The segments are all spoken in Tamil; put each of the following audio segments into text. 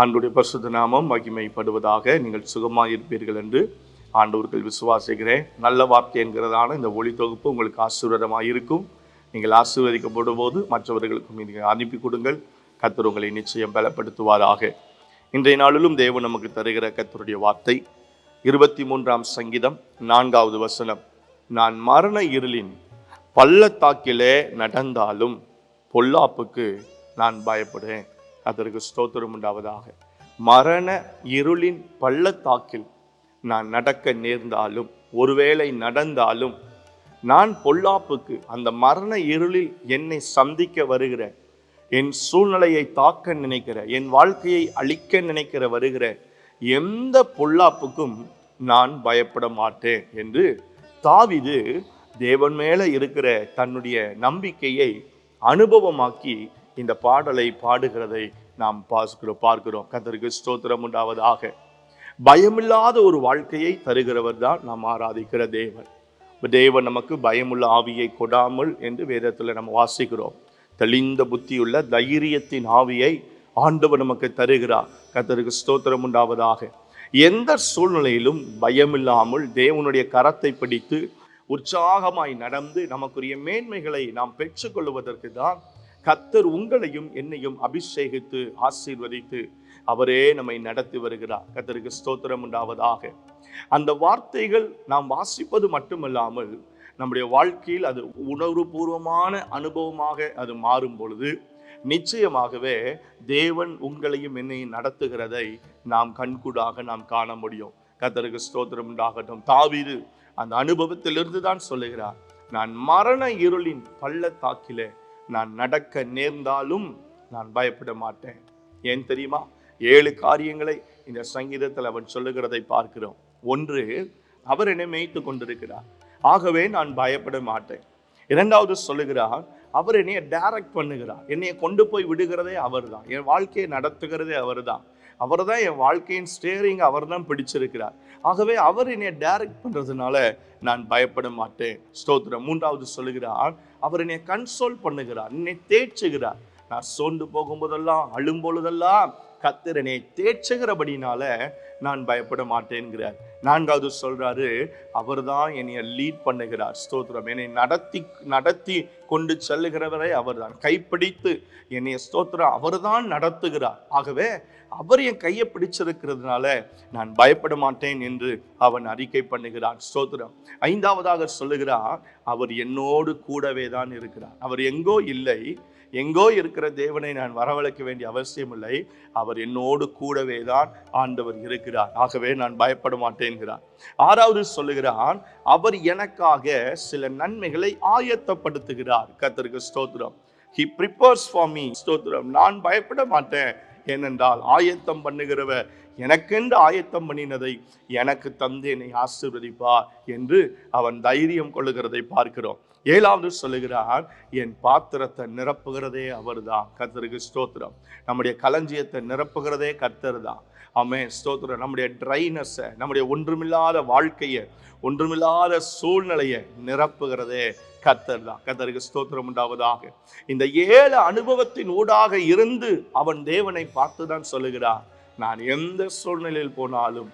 ஆண்டுடைய பரிசுத்த நாமம் மகிமைப்படுவதாக நீங்கள் சுகமாக இருப்பீர்கள் என்று ஆண்டவர்கள் விசுவாசிக்கிறேன். நல்ல வார்த்தை என்கிறதான இந்த ஒளி தொகுப்பு உங்களுக்கு ஆசீர்வாதமாக இருக்கும். நீங்கள் ஆசீர்வதிக்கப்படும் போது மற்றவர்களுக்கும் நீங்கள் அனுப்பி கொடுங்கள். கத்தர் உங்களை நிச்சயம் பலப்படுத்துவாராக. இன்றைய நாளிலும் தேவன் நமக்கு தருகிற கத்தருடைய வார்த்தை. இருபத்தி மூன்றாம் சங்கீதம் நான்காவது வசனம். நான் மரண இருளின் பள்ளத்தாக்கிலே நடந்தாலும் பொல்லாப்புக்கு நான் பயப்படுவேன் அதற்கு ஸ்தோத்திரம் உண்டாவதாக. மரண இருளின் பள்ளத்தாக்கில் நான் நடக்க நேர்ந்தாலும் ஒருவேளை நடந்தாலும் நான் பொல்லாப்புக்கு அந்த மரண இருளில் என்னை சந்திக்க வருகிற என் சூழ்நிலையை தாக்க நினைக்கிற என் வாழ்க்கையை அழிக்க நினைக்கிற வருகிற எந்த பொல்லாப்புக்கும் நான் பயப்பட மாட்டேன் என்று தாவிது தேவன் மேலே இருக்கிற தன்னுடைய நம்பிக்கையை அனுபவமாக்கி இந்த பாடலை பாடுகிறதை நாம் பார்க்கிறோம் பார்க்கிறோம். கத்தருக்கு ஸ்தோத்திரம் உண்டாவதாக. பயமில்லாத ஒரு வாழ்க்கையை தருகிறவர் தான் நாம் ஆராதிக்கிற தேவன். தேவன் நமக்கு பயமுள்ள ஆவியை கொடாமல் என்று வேதத்தில் நம்ம வாசிக்கிறோம். தெளிந்த புத்தியுள்ள தைரியத்தின் ஆவியை ஆண்டவர் நமக்கு தருகிறார். கத்தருக்கு ஸ்தோத்திரம் உண்டாவதாக. எந்த சூழ்நிலையிலும் பயமில்லாமல் தேவனுடைய கரத்தை பிடித்து உற்சாகமாய் நடந்து நமக்குரிய மேன்மைகளை நாம் பெற்றுக்கொள்வதற்கு தான் கத்தர் உங்களையும் என்னையும் அபிஷேகித்து ஆசீர்வதித்து அவரே நம்மை நடத்தி வருகிறார். கத்தருக்கு ஸ்தோத்திரம் உண்டாவதாக. அந்த வார்த்தைகள் நாம் வாசிப்பது மட்டுமல்லாமல் நம்முடைய வாழ்க்கையில் அது உணர்வுபூர்வமான அனுபவமாக அது மாறும் பொழுது நிச்சயமாகவே தேவன் உங்களையும் என்னையும் நடத்துகிறதை நாம் கண்கூடாக நாம் காண முடியும். கத்தருக்கு ஸ்தோத்திரம் உண்டாகட்டும். தாவீது அந்த அனுபவத்திலிருந்து தான் சொல்லுகிறார். நான் மரண இருளின் பள்ளத்தாக்கிலே நான் நடக்க நேர்ந்தாலும் நான் பயப்பட மாட்டேன். ஏன் தெரியுமா? ஏழு காரியங்களை இந்த சங்கீதத்தில் அவன் சொல்லுகிறதை பார்க்கிறோம். ஒன்று அவர் என்னை மேய்த்து கொண்டிருக்கிறார். ஆகவே நான் பயப்பட மாட்டேன். இரண்டாவது சொல்லுகிறார் அவர் என்னைய டைரக்ட் பண்ணுகிறார். என்னைய கொண்டு போய் விடுகிறதே அவர் தான் என் வாழ்க்கையை நடத்துகிறதே அவர்தான். அவர் தான் என் வாழ்க்கையின் ஸ்டேரிங் அவர் தான் பிடிச்சிருக்கிறார். ஆகவே அவர் என்னை டைரக்ட் பண்ணுறதுனால நான் பயப்பட மாட்டேன். ஸ்தோத்திரம். மூன்றாவது சொல்லுகிறார் அவர் என்னை கன்சோல் பண்ணுகிறார் என்னை தேய்ச்சுகிறார் நான் சோர்ந்து போகும்போதெல்லாம் அழும்பொழுதெல்லாம் கத்திரனை என்னை தேய்ச்சுகிறபடினால நான் பயப்பட மாட்டேன்கிறார். நான்காவது சொல்கிறாரு அவர் தான் என்னை லீட் பண்ணுகிறார். ஸ்தோத்திரம். என்னை நடத்தி நடத்தி கொண்டு செல்லுகிறவரை அவர்தான். கைப்பிடித்து என்னைய ஸ்தோத்திரம் அவர்தான் நடத்துகிறார். ஆகவே அவர் என் கையை பிடிச்சிருக்கிறதுனால நான் பயப்பட மாட்டேன் என்று அவன் அறிக்கை பண்ணுகிறான். ஸ்தோத்திரம். ஐந்தாவதாக சொல்லுகிறார் அவர் என்னோடு கூடவே தான் இருக்கிறார். அவர் எங்கோ இல்லை எங்கோ இருக்கிற தேவனை நான் வரவழைக்க வேண்டிய அவசியம் இல்லை அவர் என்னோடு கூடவே தான் ஆண்டவர் இருக்கிறார். ஆகவே நான் பயப்பட மாட்டேன்கிறார் ஆறாவது சொல்லுகிறான் அவர் எனக்காக சில நன்மைகளை ஆயத்தப்படுத்துகிறார். கத்தருக்கு ஸ்தோத்திரம். ஹி ப்ரிப்பர்ஸ் ஃபார் மீ ஸ்தோத்திரம். நான் பயப்பட மாட்டேன். ஏனென்றால் ஆயத்தம் பண்ணுகிறவர் எனக்கென்று ஆயத்தம் பண்ணினதை எனக்கு தந்து என்னை ஆசீர்வதிப்பார் என்று அவன் தைரியம் கொள்ளுகிறதை பார்க்கிறோம். ஏழாவது சொல்லுகிறார் என் பாத்திரத்தை நிரப்புகிறதே அவர்தான். கர்த்தருக்கு ஸ்தோத்திரம். நம்முடைய களஞ்சியத்தை நிரப்புகிறதே கர்த்தர் தான். ஆமே ஸ்தோத்திரம். நம்முடைய ட்ரைனஸை நம்முடைய ஒன்றுமில்லாத வாழ்க்கையை ஒன்றுமில்லாத சூழ்நிலையை நிரப்புகிறதே கத்தர் தான். கத்தருக்கு ஸ்தோத்திரம் உண்டாவதாக. இந்த ஏழு அனுபவத்தின் ஊடாக இருந்து அவன் தேவனை பார்த்து தான் சொல்லுகிறார். நான் எந்த சூழ்நிலையில் போனாலும்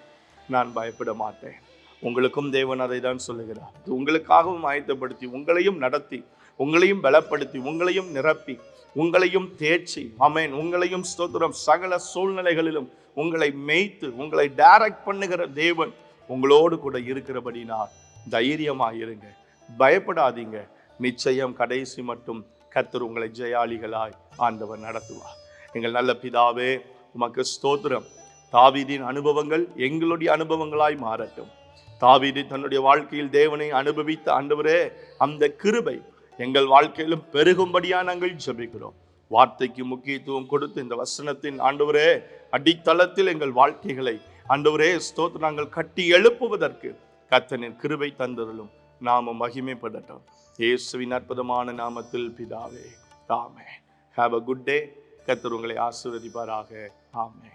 நான் பயப்பட மாட்டேன். உங்களுக்கும் தேவன் அதை தான் சொல்லுகிறார் உங்களுக்காகவும் ஆயத்தப்படுத்தி உங்களையும் நடத்தி உங்களையும் பலப்படுத்தி உங்களையும் நிரப்பி உங்களையும் தேர்ச்சி அமேன் உங்களையும் ஸ்தோத்திரம். சகல சூழ்நிலைகளிலும் உங்களை மேய்த்து உங்களை டைரக்ட் பண்ணுகிற தேவன் உங்களோடு கூட இருக்கிறபடினால் தைரியமாக இருங்க. பயப்படாதீங்க. நிச்சயம் கடைசி மட்டும் கத்தர் உங்களை ஜெயாளிகளாய் ஆண்டவர் நடத்துவார். எங்கள் நல்ல பிதாவே உமக்கு ஸ்தோத்திரம். தாவீதின் அனுபவங்கள் எங்களுடைய அனுபவங்களாய் மாறட்டும். தாவீது தன்னுடைய வாழ்க்கையில் தேவனை அனுபவித்த ஆண்டவரே அந்த கிருபை எங்கள் வாழ்க்கையிலும் பெருகும்படியாக நாங்கள் ஜெபிக்கிறோம். வார்த்தைக்கு முக்கியத்துவம் கொடுத்து இந்த வசனத்தின் ஆண்டவரே அடித்தளத்தில் எங்கள் வாழ்க்கைகளை ஆண்டவரே ஸ்தோத் நாங்கள் கட்டி எழுப்புவதற்கு கத்தனின் கிருபை தந்ததிலும் நாம மகிமைப்படட்டும். இயேசுவின் அற்புதமான நாமத்தில் பிதாவே தாமே ஹாவ் அ குட் டே கத்தர் உங்களை ஆசீர்வதிப்பாராக. ஆமே